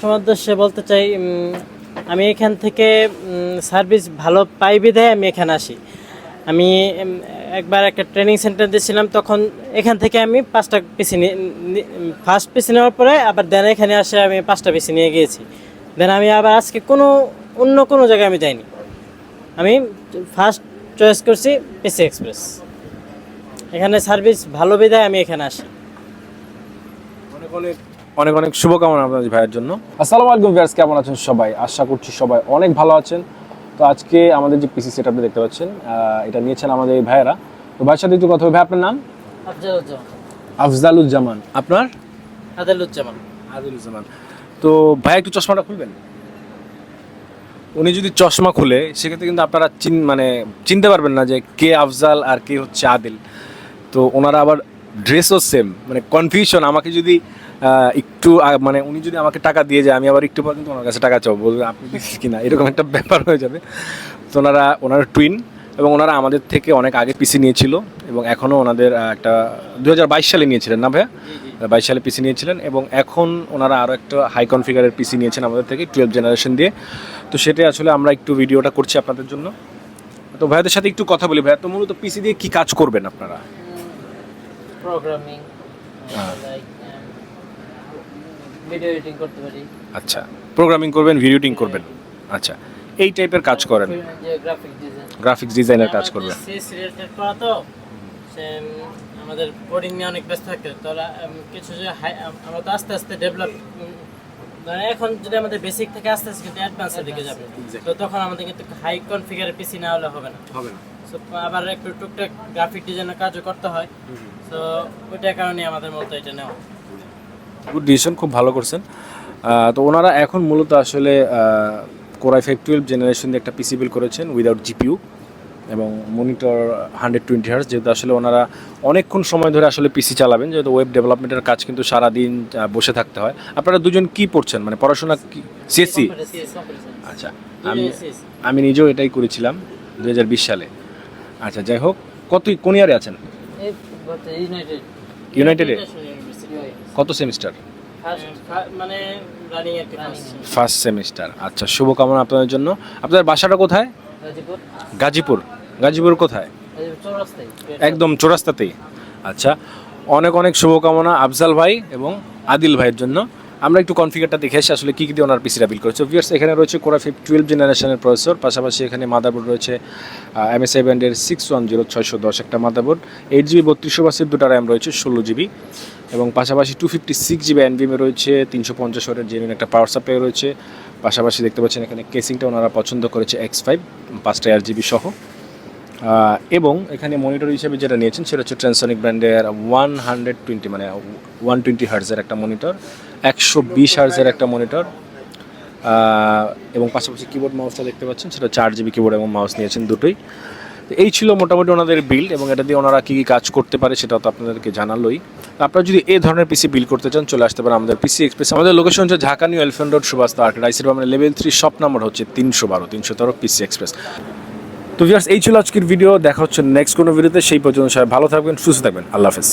তোমার উদ্দেশ্যে বলতে চাই আমি এখান থেকে সার্ভিস ভালো পাই বিধায় আমি এখানে আসি। আমি একবার একটা ট্রেনিং সেন্টার দিয়েছিলাম, তখন এখান থেকে আমি পাঁচটা পিসি নিয়ে ফার্স্ট পিসি নেওয়ার পরে আবার দেন এখানে আসে আমি পাঁচটা পিসি নিয়ে গিয়েছি। দেন আমি আবার আজকে কোনো, অন্য কোনো জায়গায় আমি যাইনি। আমি ফার্স্ট চয়েস করছি পিসি এক্সপ্রেস এখানে সার্ভিস ভালো বিধায় আমি এখানে আসি। অনেক অনেক শুভকামনা আপনাদের ভাইয়ের জন্য। আসসালামু আলাইকুম ভিউয়ার্স কেমন আছেন সবাই? আশা করছি সবাই অনেক ভালো আছেন। তো আজকে আমাদের যে পিসি সেট আপনি দেখতে পাচ্ছেন এটা নিয়েছেন আমাদের এই ভাইয়েরা। তো ভাইয়ের সাথে একটু কথা হবে। ভাই আপনার নাম? আফজালুজ্জামান। আপনার? আদালুজ্জামান। আদিলুজ্জামান। তো ভাই একটু চশমাটা খুলবেন? উনি যদি চশমা খুলে সেক্ষেত্রে কিন্তু আপনারা চিন মানে চিনতে পারবেন না যে কে আফজাল আর কে হচ্ছে আদিল। তো ওনারা আবার ড্রেসও সেম মানে কনফিউশন আমাকে যদি একটু মানে উনি যদি আমাকে টাকা দিয়ে যায় আমি আবার একটু পর কিন্তু ওনার কাছে টাকা চাবো। বলবে আপনি কিনা? এরকম একটা ব্যাপার হয়ে যাবে। তো ওনারা ওনারা টুইন এবং ওনারা আমাদের থেকে অনেক আগে পিসি নিয়েছিল এবং এখনও ওনাদের একটা দু হাজার বাইশ সালে নিয়েছিলেন না ভাইয়া? বাইশ সালে পিসি নিয়েছিলেন এবং এখন ওনারা আরও একটা হাই কনফিগারের পিসি নিয়েছেন আমাদের থেকে টুয়েলভ জেনারেশন দিয়ে। তো সেটাই আসলে আমরা একটু ভিডিওটা করছি আপনাদের জন্য। তো ভাইয়াদের সাথে একটু কথা বলি। ভাইয়া তো মূলত পিসি দিয়ে কি কাজ করবেন আপনারা? প্রোগ্রামিং। লাইক ভিডিও এডিটিং করতে পারি। আচ্ছা প্রোগ্রামিং করবেন ভিডিওটিং করবেন? আচ্ছা এই টাইপের কাজ করেন? যে গ্রাফিক ডিজাইন গ্রাফিক্স ডিজাইনের কাজ করবেন সিএস রিলেটেড করা তো সে আমাদের কোডিং নিয়ে অনেক ব্যস্ত থাকে। তো কিছু যে হাই- আমরা তো আস্তে আস্তে ডেভেলপ মানে এখন যদি আমাদের বেসিক থেকে আস্তে আস্তে কিন্তু অ্যাডভান্সের দিকে যাবে। তো তখন আমাদের কিন্তু হাই কনফিগারের পিসি না হলে হবে না। হবে না। আবার একটু টুকটাক গ্রাফিক ডিজাইনের কাজও করতে হয়। তো ওইটার কারণে আমাদের মূলত এটা নেওয়া। গুড ডিসিশন খুব ভালো করছেন। তো ওনারা এখন মূলত আসলে কোরাই ফাইভ টুয়েলভ জেনারেশন দিয়ে একটা পিসি বিল করেছেন উইদাউট জিপিউ এবং মনিটর হান্ড্রেড টোয়েন্টি হার্স যেহেতু আসলে ওনারা অনেকক্ষণ সময় ধরে আসলে পিসি চালাবেন যেহেতু ওয়েব ডেভেলপমেন্টের কাজ কিন্তু সারাদিন বসে থাকতে হয়। আপনারা দুজন কি পড়ছেন? মানে পড়াশোনা কি? সিএসসি আচ্ছা আমি আমি নিজেও এটাই করেছিলাম দু হাজার বিশ সালে। আচ্ছা যাই হোক কত কোন ইয়ারে আছেন? ইউনাইটেড কত সেমিস্টার মানে ফার্স্ট সেমিস্টার আচ্ছা শুভকামনা আপনাদের জন্য। আপনাদের বাসাটা কোথায়? গাজীপুর। গাজীপুর। গাজীপুর কোথায়? একদম চৌরাস্তাতেই। আচ্ছা অনেক অনেক শুভকামনা আফজাল ভাই এবং আদিল ভাইয়ের জন্য। আমরা একটু কনফিগারটা দেখে আসি আসলে কী কী দিয়ে ওনার পিসিটা বিল করেছে। ভিয়ার্স এখানে রয়েছে কোরা ফিফ টুয়েলভ জেনারেশনের প্রসেসর পাশাপাশি এখানে মাদারবোর্ড রয়েছে এমএসআই ব্যান্ডের সিক্স ওয়ান জিরো ছয়শো দশ একটা মাদারবোর্ড এইট জিবি বত্রিশশো বাসের দুটো র্যাম রয়েছে, ষোলো জিবি এবং পাশাপাশি two fifty six GB N এনভিএমে রয়েছে, তিনশো পঞ্চাশ ওয়াটের জেনুইন একটা পাওয়ার সাপ্লাই রয়েছে, পাশাপাশি দেখতে পাচ্ছেন এখানে কেসিংটা ওনারা পছন্দ করেছে এক্স ফাইভ পাঁচটা আর জিবি সহ। এবং এখানে মনিটর হিসেবে যেটা নিয়েছেন সেটা হচ্ছে ট্রান্সনিক ব্র্যান্ডের ওয়ান হান্ড্রেড টোয়েন্টি মানে ওয়ান টোয়েন্টি হার্জের একটা মনিটর একশো বিশ হার্জের একটা মনিটর এবং পাশাপাশি কিবোর্ড মাউসটা দেখতে পাচ্ছেন সেটা চার জিবি কিবোর্ড এবং মাউস নিয়েছেন দুটোই এই ছিল মোটামুটি ওনাদের বিল এবং এটা দিয়ে ওনারা কী কী কাজ করতে পারে সেটা তো আপনাদেরকে জানালোই আপনারা যদি এই ধরনের পিসি বিল করতে চান চলে আসতে পারেন আমাদের পিসি এক্সপ্রেস আমাদের লোকেশন হচ্ছে Dhaka New Elephant Road Subhash Arcade আইসির মানে লেভেল থ্রি শপ নাম্বার হচ্ছে তিনশো বারো তিনশো তেরো পিসি এক্সপ্রেস তো ভিউয়ার্স, এই ছিল আজকের ভিডিও। দেখা হচ্ছে নেক্সট কোনো ভিডিওতে। সেই পর্যন্ত সবাই ভালো থাকবেন, সুস্থ থাকবেন। আল্লাহ হাফেজ।